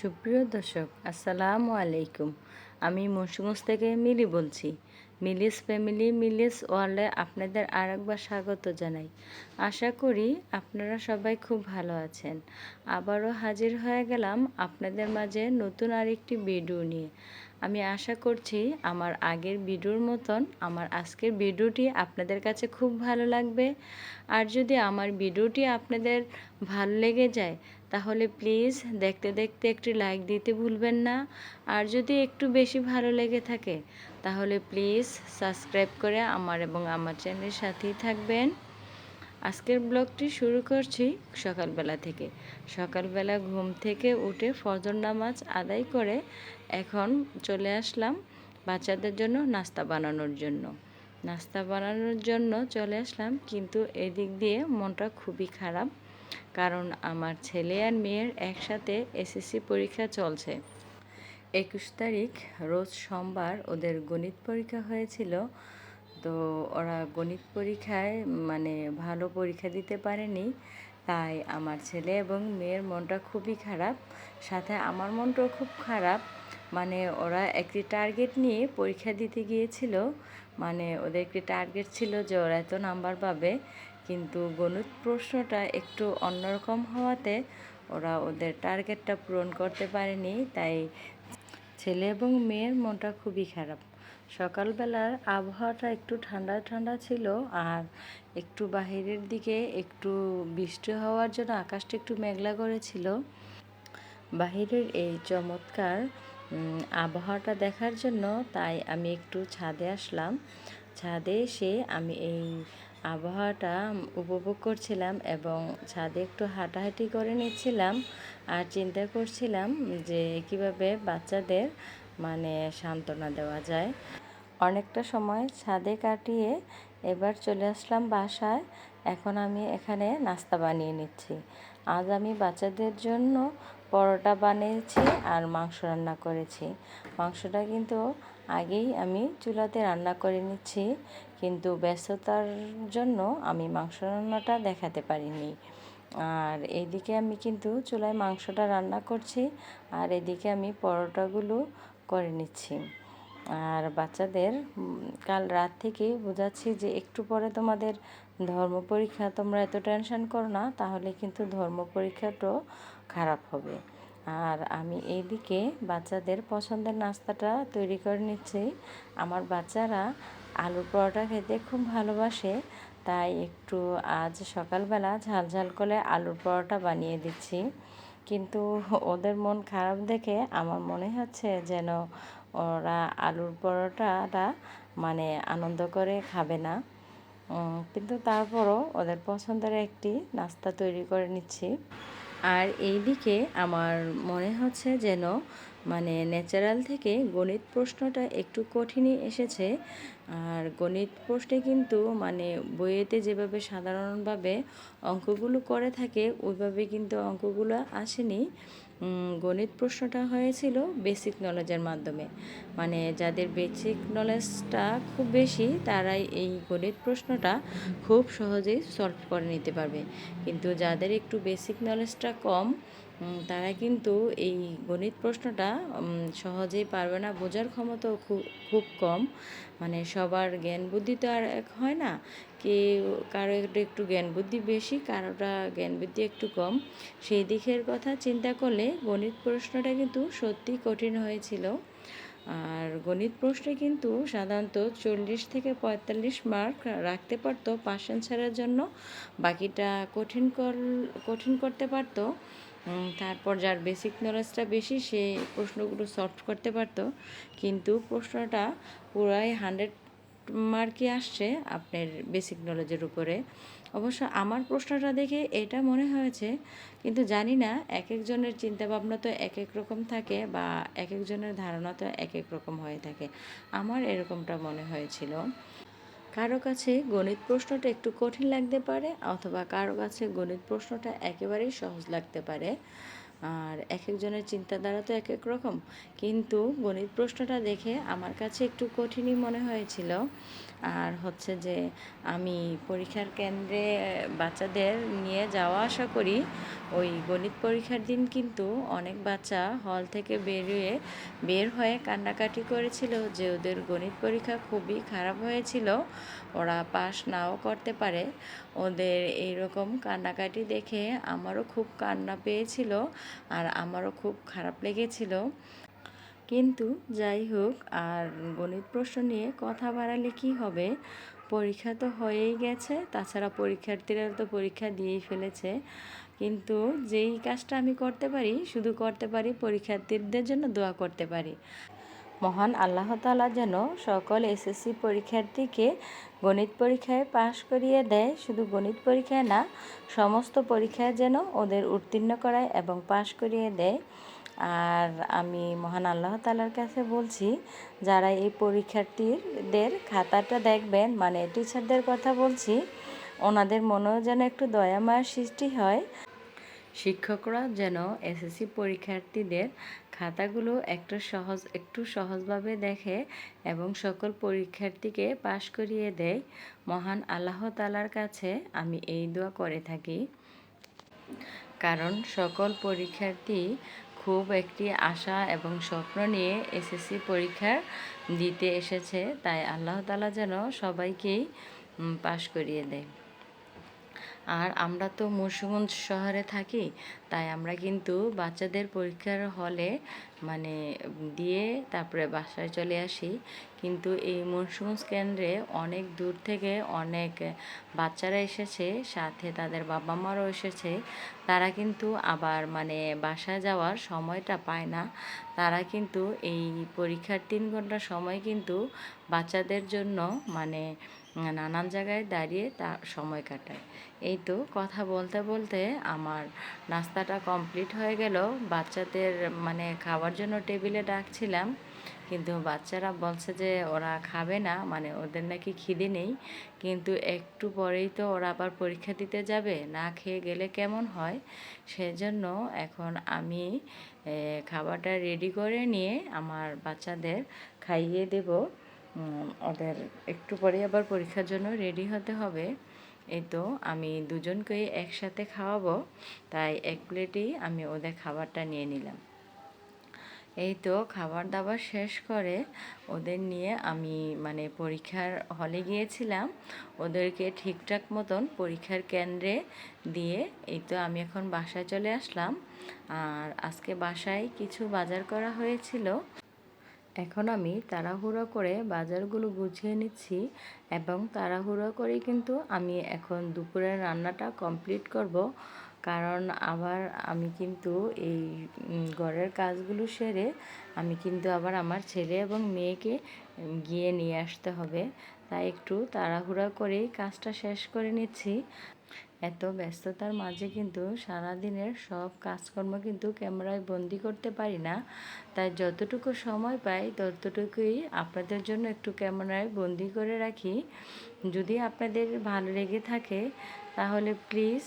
সুপ্রিয় দর্শক, আসসালামু আলাইকুম। আমি মুন্সিগঞ্জ থেকে মিলি বলছি। মিলিস ফ্যামিলি, মিলিস ওয়ার্ল্ডে আপনাদের আরেকবার স্বাগত জানাই। আশা করি আপনারা সবাই খুব ভালো আছেন। আবারও হাজির হয়ে গেলাম আপনাদের মাঝে নতুন আরেকটি ভিডিও নিয়ে। আমি আশা করছি আমার আগের ভিডিওর মতন আমার আজকের ভিডিওটি আপনাদের কাছে খুব ভালো লাগবে। আর যদি আমার ভিডিওটি আপনাদের ভালো লেগে যায় তাহলে প্লিজ দেখতে দেখতে একটি লাইক দিতে ভুলবেন না। আর যদি একটু বেশি ভালো লেগে থাকে, তাহলে প্লিজ সাবস্ক্রাইব করে আমার এবং আমার চ্যানেলের সাথেই থাকবেন। আজকের ব্লগটি শুরু করছি সকালবেলা থেকে। সকালবেলা ঘুম থেকে উঠে ফজর নামাজ আদায় করে এখন চলে আসলাম বাচ্চাদের জন্য নাস্তা বানানোর জন্য। নাস্তা বানানোর জন্য চলে আসলাম, কিন্তু এদিক দিয়ে মনটা খুবই খারাপ। কারণ আমার ছেলে আর মেয়ের একসাথে এসএসসি পরীক্ষা চলছে। একুশ তারিখ, রোজ সোমবার ওদের গণিত পরীক্ষা হয়েছিল। তো ওরা গণিত পরীক্ষায় মানে ভালো পরীক্ষা দিতে পারেনি। তাই আমার ছেলে এবং মেয়ের মনটা খুবই খারাপ। সাথে আমার মনটাও খুব খারাপ। মানে ওরা একটি টার্গেট নিয়ে পরীক্ষা দিতে গিয়েছিল। মানে ওদের একটি টার্গেট ছিল যে ওরা এত নাম্বার পাবে। কিন্তু গণিত প্রশ্নটা একটু অন্যরকম হওয়াতে ওরা ওদের টার্গেটটা পূরণ করতে পারেনি, তাই ছেলে এবং মেয়ের মনটা খুবই খারাপ। সকালবেলার আবহাওয়াটা একটু ঠান্ডা ঠান্ডা ছিল আর একটু বাহিরের দিকে একটু বৃষ্টি হওয়ার জন্য আকাশটা একটু মেঘলা করেছিল। বাহিরের এই চমৎকার আবহাওয়াটা দেখার জন্য তাই আমি একটু ছাদে আসলাম। ছাদে এসে আমি এই আবহাওয়াটা উপভোগ করছিলাম এবং ছাদে একটু হাঁটাহাঁটি করে নিচ্ছিলাম আর চিন্তা করছিলাম যে কীভাবে বাচ্চাদের মানে সান্ত্বনা দেওয়া যায়। অনেকটা সময় ছাদে কাটিয়ে এবার চলে আসলাম বাসায়। এখন আমি এখানে নাস্তা বানিয়ে নিচ্ছি। আজ আমি বাচ্চাদের জন্য পরোটা বানিয়েছি আর মাংস রান্না করেছি। মাংসটা কিন্তু আগেই আমি চুলাতে রান্না করে নিচ্ছি। কিন্তু ব্যস্ততার জন্য আমি মাংস রান্নাটা দেখাতে পারিনি। আর এদিকে আমি কিন্তু চুলায় মাংসটা রান্না করছি, আর এদিকে আমি পরোটাগুলো করে নিচ্ছি। আর বাচ্চাদের কাল রাত থেকে বোঝাচ্ছি যে একটু পরে তোমাদের ধর্ম পরীক্ষা, তোমরা এত টেনশন করো না, তাহলে কিন্তু ধর্ম পরীক্ষাটাও খারাপ হবে। আর আমি এইদিকে বাচ্চাদের পছন্দের নাস্তাটা তৈরি করে নিচ্ছি। আমার বাচ্চারা আলুর পরোটা খেতে খুব ভালোবাসে, তাই একটু আজ সকালবেলা ঝাল ঝাল করে আলুর পরোটা বানিয়ে দিচ্ছি। কিন্তু ওদের মন খারাপ দেখে আমার মনে হচ্ছে যেন ওরা আলুর পরোটাটা মানে আনন্দ করে খাবে না। কিন্তু তারপরও ওদের পছন্দের একটি নাস্তা তৈরি করে নিচ্ছি। আর এই দিকে আমার মনে হচ্ছে যেন মানে ন্যাচারাল থেকে গণিত প্রশ্নটা একটু কঠিনই এসেছে। আর গণিত প্রশ্নে কিন্তু মানে বইয়েতে যেভাবে সাধারণভাবে অঙ্কগুলো করে থাকে, ওইভাবে কিন্তু অঙ্কগুলো আসেনি। গণিত প্রশ্নটা হয়েছিল বেসিক নলেজের মাধ্যমে। মানে যাদের বেসিক নলেজটা খুব বেশি, তারাই এই গণিত প্রশ্নটা খুব সহজেই সলভ করে নিতে পারবে। কিন্তু যাদের একটু বেসিক নলেজটা কম তারা কিন্তু এই গণিত প্রশ্নটা সহজেই পারবে না। বোঝার ক্ষমতাও খুব খুব কম। মানে সবার জ্ঞান বুদ্ধি তো আর এক হয় না। কে কারও একটু জ্ঞান বুদ্ধি বেশি, কারোটা জ্ঞান বুদ্ধি একটু কম। সেই দিকের কথা চিন্তা করলে গণিত প্রশ্নটা কিন্তু সত্যি কঠিন হয়েছিল। আর গণিত প্রশ্নে কিন্তু সাধারণত চল্লিশ থেকে পঁয়তাল্লিশ মার্ক রাখতে পারতো। পাশ অ্যান্সারের জন্য। বাকিটা কঠিন কঠিন করতে পারতো। তারপর যার বেসিক নলেজটা বেশি, সে প্রশ্নগুলো সলভ করতে পারতো। কিন্তু প্রশ্নটা পুরাই হান্ড্রেড মার্কই আসছে আপনার বেসিক নলেজের উপরে। অবশ্য আমার প্রশ্নটা দেখে এটা মনে হয়েছে, কিন্তু জানি না এক একজনের চিন্তাভাবনা তো এক এক রকম থাকে বা এক একজনের ধারণা তো এক এক রকম হয়ে থাকে। আমার এরকমটা মনে হয়েছিল। কারও কাছে গণিত প্রশ্নটা একটু কঠিন লাগতে পারে, অথবা কারও কাছে গণিত প্রশ্নটা একেবারেই সহজ লাগতে পারে। আর এক একজনের চিন্তাধারা তো এক এক রকম। কিন্তু গণিত প্রশ্নটা দেখে আমার কাছে একটু কঠিনই মনে হয়েছিল। আর হচ্ছে যে আমি পরীক্ষার কেন্দ্রে বাচ্চাদের নিয়ে যাওয়া আসা করি, ওই গণিত পরীক্ষার দিন কিন্তু অনেক বাচ্চা হল থেকে বেরিয়ে বের হয়ে কান্নাকাটি করেছিল যে ওদের গণিত পরীক্ষা খুবই খারাপ হয়েছিল, ওরা পাস নাও করতে পারে। ওদের এইরকম কান্নাকাটি দেখে আমারও খুব কান্না পেয়েছিল। আর আমারও খুব খারাপ লেগেছিল। কিন্তু যাই হোক, আর গণিত প্রশ্ন নিয়ে কথা বাড়ালে কি হবে? পরীক্ষা তো হয়েই গেছে, তাছাড়া পরীক্ষার্থীরা তো পরীক্ষা দিয়েই ফেলেছে। কিন্তু যেই কাজটা আমি করতে পারি, শুধু করতে পারি, পরীক্ষার্থীদের জন্য দোয়া করতে পারি। মহান আল্লাহ তালা যেন সকল এসএসসি পরীক্ষার্থীকে গণিত পরীক্ষায় পাশ করিয়ে দেয়। শুধু গণিত পরীক্ষায় না, সমস্ত পরীক্ষায় যেন ওদের উত্তীর্ণ করায় এবং পাশ করিয়ে দেয়। আর আমি মহান আল্লাহ তালার কাছে বলছি, যারা এই পরীক্ষার্থীদের খাতাটা দেখবেন মানে টিচারদের কথা বলছি, ওনাদের মনেও যেন একটু দয়ামায়ের সৃষ্টি হয়। শিক্ষকরা যেন এসএসসি পরীক্ষার্থীদের খাতাগুলো একটু সহজ, একটু সহজভাবে দেখে এবং সকল পরীক্ষার্থীকে পাশ করিয়ে দেয়। মহান আল্লাহ তালার কাছে আমি এই দোয়া করে থাকি। কারণ সকল পরীক্ষার্থী খুব একটি আশা এবং স্বপ্ন নিয়ে এসএসসি পরীক্ষা দিতে এসেছে। তাই আল্লাহ তালা যেন সবাইকেই পাশ করিয়ে দেয়। আর আমরা তো মুন্সিগঞ্জ শহরে থাকি, তাই আমরা কিন্তু বাচ্চাদের পরীক্ষার হলে মানে দিয়ে তারপরে বাসায় চলে আসি। কিন্তু এই মুন্সিগঞ্জ কেন্দ্রে অনেক দূর থেকে অনেক বাচ্চারা এসেছে, সাথে তাদের বাবা মারও এসেছে। তারা কিন্তু আবার মানে বাসায় যাওয়ার সময়টা পায় না। তারা কিন্তু এই পরীক্ষার তিন ঘণ্টা সময় কিন্তু বাচ্চাদের জন্য মানে নানান জায়গায় দাঁড়িয়ে তা সময় কাটায়। এই তো কথা বলতে বলতে আমার নাস্তাটা কমপ্লিট হয়ে গেল। বাচ্চাদের মানে খাওয়ার জন্য টেবিলে ডাকছিলাম, কিন্তু বাচ্চারা বলছে যে ওরা খাবে না মানে ওদের নাকি খিদে নেই। কিন্তু একটু পরেই তো ওরা আবার পরীক্ষা দিতে যাবে, না খেয়ে গেলে কেমন হয়? সেজন্য এখন আমি খাবারটা রেডি করে নিয়ে আমার বাচ্চাদের খাইয়ে দেব। ওদের একটু পরে আবার পরীক্ষার জন্য রেডি হতে হবে। এই তো আমি দুজনকেই একসাথে খাওয়াবো, তাই এক প্লেটেই আমি ওদের খাবারটা নিয়ে নিলাম। এই তো খাবার দাবার শেষ করে ওদের নিয়ে আমি মানে পরীক্ষার হলে গিয়েছিলাম। ওদেরকে ঠিকঠাক মতন পরীক্ষার কেন্দ্রে দিয়ে এই তো আমি এখন বাসায় চলে আসলাম। আর আজকে বাসায় কিছু বাজার করা হয়েছিল। এখন আমি তাড়াহুড়ো করে বাজারগুলো গুছিয়ে নিচ্ছি এবং তাড়াহুড়ো করে কিন্তু আমি এখন দুপুরের রান্নাটা কমপ্লিট করব। কারণ আবার আমি কিন্তু এই ঘরের কাজগুলো সেরে আমি কিন্তু আবার আমার ছেলে এবং মেয়েকে গিয়ে নিয়ে আসতে হবে। তাই একটু তাড়াহুড়া করেই কাজটা শেষ করে নিচ্ছি। এত ব্যস্ততার মাঝে কিন্তু সারাদিনের সব কাজকর্ম কিন্তু ক্যামেরায় বন্দি করতে পারি না। তাই যতটুকু সময় পাই, ততটুকুই আপনাদের জন্য একটু ক্যামেরায় বন্দি করে রাখি। যদি আপনাদের ভালো লেগে থাকে, তাহলে প্লিজ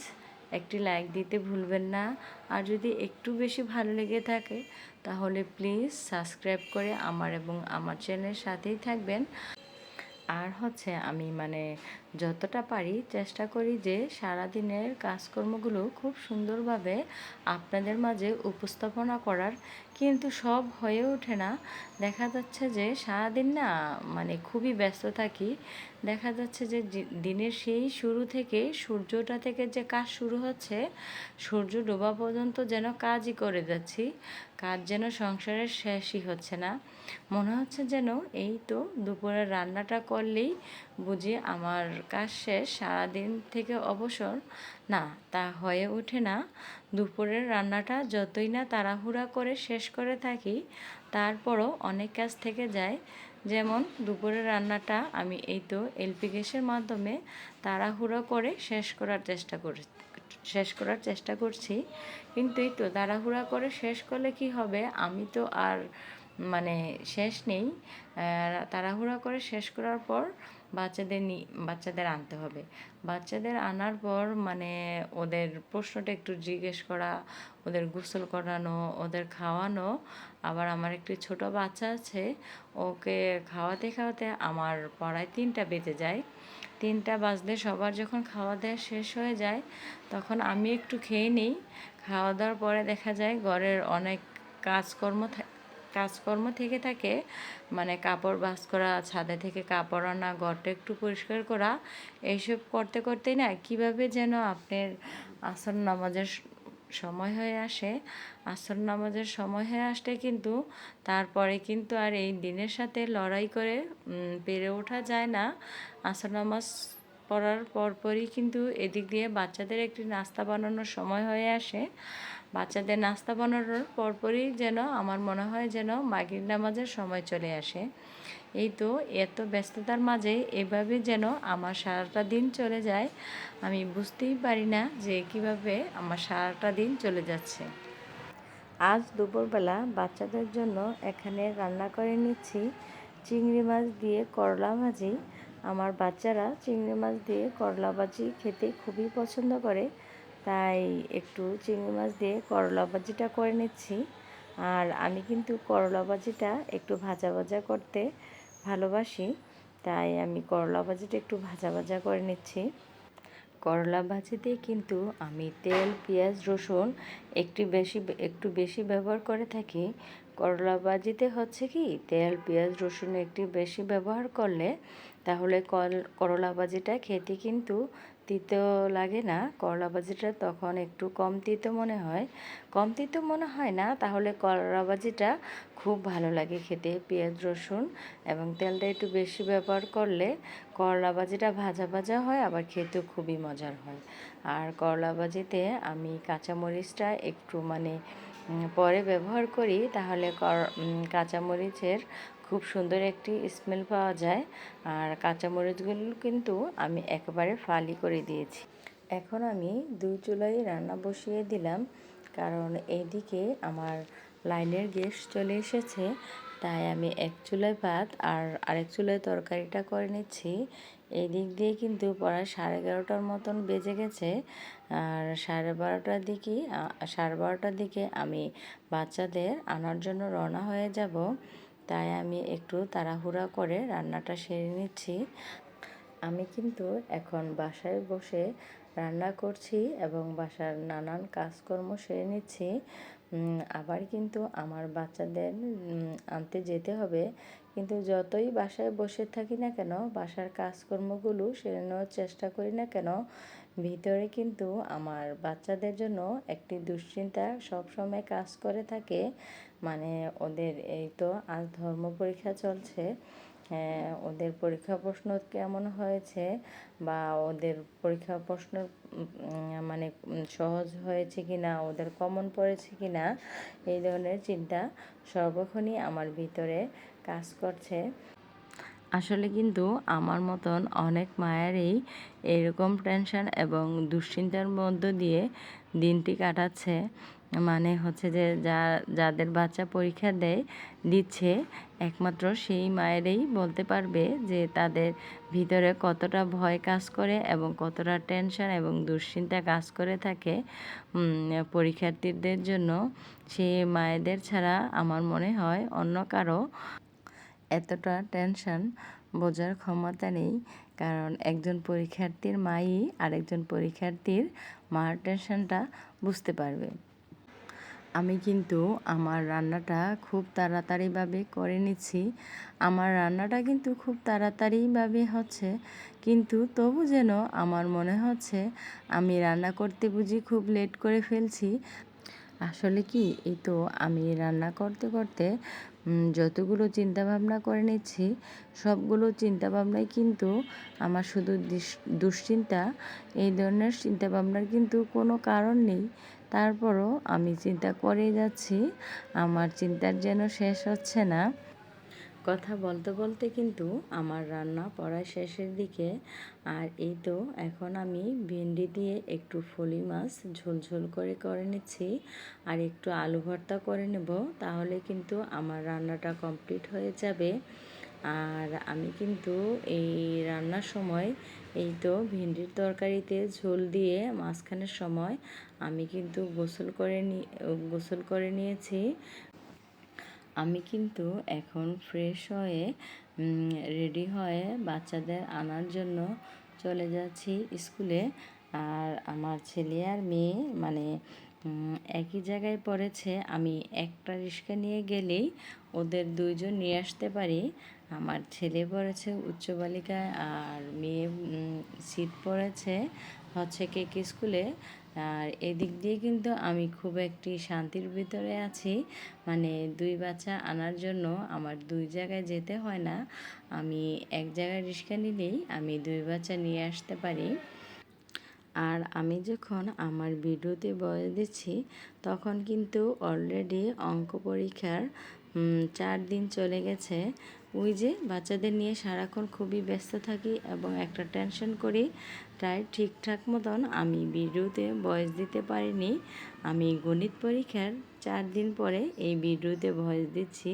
একটি লাইক দিতে ভুলবেন না। আর যদি একটু বেশি ভালো লেগে থাকে, তাহলে প্লিজ সাবস্ক্রাইব করে আমার এবং আমার চ্যানেলের সাথেই থাকবেন। আর হচ্ছে আমি মানে যতটা পারি চেষ্টা করি যে সারাদিনের কাজকর্মগুলো খুব সুন্দরভাবে আপনাদের মাঝে উপস্থাপনা করার। কিন্তু সব হয়ে ওঠে না। দেখা যাচ্ছে যে সারাদিন না মানে খুবই ব্যস্ত থাকি। দেখা যাচ্ছে যে দিনের সেই শুরু থেকে সূর্যটা থেকে যে কাজ শুরু হচ্ছে, সূর্য ডোবা পর্যন্ত যেন কাজই করে যাচ্ছি। কাজ যেন সংসারের শেষই হচ্ছে না। মনে হচ্ছে যেন এই তো দুপুরের রান্নাটা করলেই বুঝি আমার কাজ শেষ, সারাদিন থেকে অবসর। না, তা হয়ে ওঠে না। দুপুরের রান্নাটা যতই না তাড়াহুড়া করে শেষ করে থাকি, তারপরও অনেক কাজ থেকে যায়। যেমন দুপুরের রান্নাটা আমি এই তো এলপি গ্যাসের মাধ্যমে তাড়াহুড়ো করে শেষ করার চেষ্টা করি, শেষ করার চেষ্টা করছি। কিন্তু এই তো তাড়াহুড়া করে শেষ করলে কি হবে? আমি তো আর মানে শেষ নেই তাড়াহুড়া করে শেষ করার পর বাচ্চাদের বাচ্চাদের আনতে হবে। বাচ্চাদের আনার পর মানে ওদের প্রশ্নটা একটু জিজ্ঞেস করা, ওদের গোসল করানো, ওদের খাওয়ানো। আবার আমার একটি ছোট বাচ্চা আছে, ওকে খাওয়াতে খাওয়াতে আমার পড়ায় তিনটা বেজে যায়। তিনটা বাজলে সবার যখন খাওয়া দাওয়া শেষ হয়ে যায়, তখন আমি একটু খেয়ে নিই। খাওয়া দাওয়ার পরে দেখা যায় ঘরের অনেক কাজকর্ম কাজকর্ম থেকে থাকে মানে কাপড় ভাঁজ করা, ছাদে থেকে কাপড় আনা, ঘরটা একটু পরিষ্কার করা এইসব করতে করতেই না কীভাবে যেন আপনার আসর নামাজের সময় হয়ে আসে। আসর নামাজের সময় হয়ে আসলে কিন্তু তারপরে কিন্তু আর এই দিনের সাথে লড়াই করে পেরে ওঠা যায় না। আসর নামাজ পড়ার পরপরই কিন্তু এদিক দিয়ে বাচ্চাদের একটি নাস্তা বানানোর সময় হয়ে আসে। বাচ্চাদের নাস্তা বানানোর পরপরই যেন আমার মনে হয় যেন মাগরিব নামাজের সময় চলে আসে। এই তো এত ব্যস্ততার মাঝে এভাবে যেন আমার সারাটা দিন চলে যায়, আমি বুঝতেই পারি না যে কীভাবে আমার সারাটা দিন চলে যাচ্ছে। আজ দুপুরবেলা বাচ্চাদের জন্য এখানে রান্না করে নিচ্ছি চিংড়ি মাছ দিয়ে করলা ভাজি। আমার বাচ্চারা চিংড়ি মাছ দিয়ে করলা ভাজি খেতে খুবই পছন্দ করে। তাই একটু চিংড়ি মাছ দিয়ে করলা ভাজিটা করে নিচ্ছি। আর আমি কিন্তু করলা ভাজিটা একটু ভাজা ভাজা করতে ভালোবাসি, তাই আমি করলা ভাজিটা একটু ভাজা ভাজা করে নিচ্ছি। করলা ভাজিতে কিন্তু আমি তেল, পেঁয়াজ, রসুন একটু বেশি একটু বেশি ব্যবহার করে থাকি। করলা ভাজিতে হচ্ছে কি, তেল, পেঁয়াজ, রসুন একটু বেশি ব্যবহার করলে তাহলে করলা ভাজিটা খেতে কিন্তু তিতো লাগে না করলা ভাজিটা তখন একটু কম তিতো মনে হয়। কম তিতো মনে হয় না, তাহলে করলা ভাজিটা খুব ভালো লাগে খেতে, পেঁয়াজ, রসুন এবং তেলটা একটু বেশি ব্যবহার করলে করলা ভাজিটা ভাজা ভাজা হয়, আবার খেতেও খুবই মজার হয়। আর করলা ভাজিতে আমি কাঁচামরিচটা একটু মানে পরে ব্যবহার করি, তাহলে কাঁচামরিচের খুব সুন্দর একটি স্মেল পাওয়া যায়। আর কাঁচামরিচগুলো কিন্তু আমি একেবারে ফালি করে দিয়েছি। এখন আমি দুই চুলাই রান্না বসিয়ে দিলাম। কারণ এইদিকে আমার লাইনের গ্যাস চলে এসেছে, তাই আমি এক চুলায় ভাত আর আরেক চুলায় তরকারিটা করে নিচ্ছি। এই দিক দিয়ে কিন্তু প্রায় সাড়ে এগারোটার মতন বেজে গেছে। আর সাড়ে বারোটার দিকে সাড়ে বারোটার দিকে আমি বাচ্চাদের আনার জন্য রওনা হয়ে যাব। তাই আমি একটু তাড়াহুড়া করে রান্নাটা সেরে নিচ্ছি। আমি কিন্তু এখন বাসায় বসে রান্না করছি এবং বাসার নানান কাজকর্ম সেরে নিচ্ছি। আবার কিন্তু আমার বাচ্চাদের আনতে যেতে হবে। কিন্তু যতই বাসায় বসে থাকি না কেন, বাসার কাজকর্মগুলো সেরে নেওয়ার চেষ্টা করি না কেন, ভিতরে কিন্তু আমার বাচ্চাদের জন্য একটি দুশ্চিন্তা সবসময় কাজ করে থাকে। মানে ওদের এই তো আজ ধর্ম পরীক্ষা চলছে হ্যাঁ, ওদের পরীক্ষা প্রশ্ন কেমন হয়েছে বা ওদের পরীক্ষা প্রশ্ন মানে সহজ হয়েছে কি না ওদের কমন পড়েছে কি না এই ধরনের চিন্তা সর্বক্ষণই আমার ভিতরে কাজ করছে। আসলে কিন্তু আমার মতন অনেক মায়েরই এরকম টেনশন এবং দুশ্চিন্তার মধ্য দিয়ে দিনটি কাটাচ্ছে। মানে হচ্ছে যে যা, যাদের বাচ্চা পরীক্ষা দেয়, দিচ্ছে, একমাত্র সেই মায়েরই বলতে পারবে যে তাদের ভিতরে কতটা ভয় কাজ করে এবং কতটা টেনশন এবং দুশ্চিন্তা কাজ করে থাকে। পরীক্ষার্থীদের জন্য সেই মায়েদের ছাড়া আমার মনে হয় অন্য কারও এতটা টেনশন বোঝার ক্ষমতা নেই। কারণ একজন পরীক্ষার্থীর মাই আরেকজন পরীক্ষার্থীর মার টেনশনটা বুঝতে পারবে। আমি কিন্তু আমার রান্নাটা খুব তাড়াতাড়িভাবে করে নিচ্ছি। আমার রান্নাটা কিন্তু খুব তাড়াতাড়িভাবে হচ্ছে। কিন্তু তবু যেন আমার মনে হচ্ছে আমি রান্না করতে বুঝি খুব লেট করে ফেলছি। আসলে কি? এই তো আমি রান্না করতে করতে যতগুলো চিন্তাভাবনা করে নিচ্ছি, সবগুলো চিন্তাভাবনাই কিন্তু আমার শুধু দুশ্চিন্তা, এই ধরনের চিন্তাভাবনার কিন্তু কোনো কারণ নেই। তারপরও আমি চিন্তা করেই যাচ্ছি, আমার চিন্তার যেন শেষ হচ্ছে না। কথা বলতে বলতে কিন্তু আমার রান্না প্রায় শেষের দিকে, আর এই তো এখন আমি ভেন্ডি দিয়ে একটু ফলি মাছ ঝোলঝোল করে করে নিচ্ছি, আর একটু আলু ভর্তা করে নেব, তাহলে কিন্তু আমার রান্নাটা কমপ্লিট হয়ে যাবে। আর আমি কিন্তু এই রান্নার সময় এই তো ভেন্ডির তরকারিতে ঝোল দিয়ে মাঝখানের সময় আমি কিন্তু গোসল করে গোসল করে নিয়েছি। আমি কিন্তু এখন ফ্রেশ হয়ে রেডি হয়ে বাচ্চাদের আনার জন্য চলে যাচ্ছি স্কুলে। আর আমার ছেলে আর মেয়ে মানে একই জায়গায় পড়েছে। আমি একটা রিক্সা নিয়ে গেলেই ওদের দুইজন নিয়ে আসতে পারি। আমার ছেলে পড়েছে উচ্চ বালিকায়, আর মেয়ে সিট পড়েছে হচ্ছে কেক স্কুলে। আর এদিক দিয়ে কিন্তু আমি খুব একটি শান্তির ভিতরে আছি। মানে দুই বাচ্চা আনার জন্য আমার দুই জায়গায় যেতে হয় না। আমি এক জায়গায় রিক্সা নিলেই আমি দুই বাচ্চা নিয়ে আসতে পারি। আর আমি যখন আমার ভিডিওতে বয়স দিচ্ছি, তখন কিন্তু অলরেডি অঙ্ক পরীক্ষার চার দিন চলে গেছে। ওই যে বাচ্চাদের নিয়ে সারাক্ষণ খুবই ব্যস্ত থাকি এবং একটা টেনশন করি। তাই ঠিকঠাক মতন আমি ভিডিওতে ভয়েস দিতে পারিনি। আমি গণিত পরীক্ষার চার দিন পরে এই ভিডিওতে ভয়েস দিচ্ছি।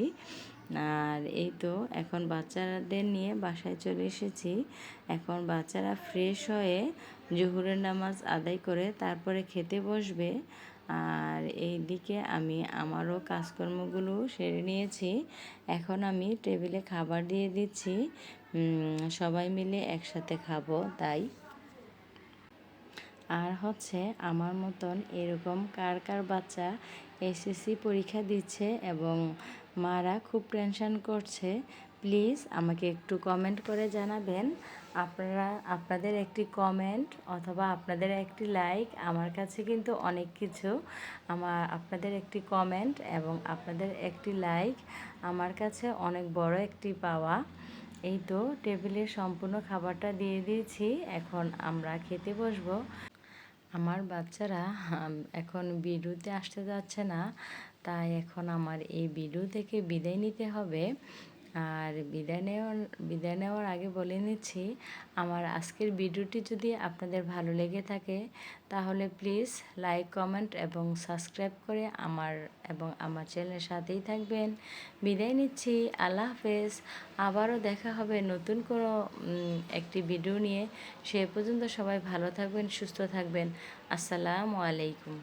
আর এই তো এখন বাচ্চাদের নিয়ে বাসায় চলে এসেছি। এখন বাচ্চারা ফ্রেশ হয়ে জহুরের নামাজ আদায় করে তারপরে খেতে বসবে। আর এই দিকে আমি আমারও কাজকর্মগুলো সেরে নিয়েছি। এখন আমি টেবিলে খাবার দিয়ে দিচ্ছি। সবাই মিলে একসাথে খাব, তাই। আর হচ্ছে আমার মতন এরকম কার কার বাচ্চা এসএসসি পরীক্ষা দিচ্ছে এবং মারা খুব টেনশন করছে, প্লিজ আমাকে একটু কমেন্ট করে জানাবেন। আপনারা, আপনাদের একটি কমেন্ট অথবা আপনাদের একটি লাইক আমার কাছে কিন্তু অনেক কিছু। আমার, আপনাদের একটি কমেন্ট এবং আপনাদের একটি লাইক আমার কাছে অনেক বড় একটি পাওয়া। এই তো টেবিলে সম্পূর্ণ খাবারটা দিয়ে দিয়েছি, এখন আমরা খেতে বসবো। আমার বাচ্চারা এখন বিডুতে আসতে যাচ্ছে না, তাই এখন আমার এই বিডু থেকে বিদায় নিতে হবে। আর বিদায় নেওয়ার বিদায় নেওয়ার আগে বলে নিচ্ছি, আমার আজকের ভিডিওটি যদি আপনাদের ভালো লেগে থাকে, তাহলে প্লিজ লাইক কমেন্ট এবং সাবস্ক্রাইব করে আমার এবং আমার চ্যানেলের সাথেই থাকবেন। বিদায় নিচ্ছি, আল্লাহ হাফেজ। আবারও দেখা হবে নতুন কোনো একটি ভিডিও নিয়ে। সে পর্যন্ত সবাই ভালো থাকবেন, সুস্থ থাকবেন। আসসালামু আলাইকুম।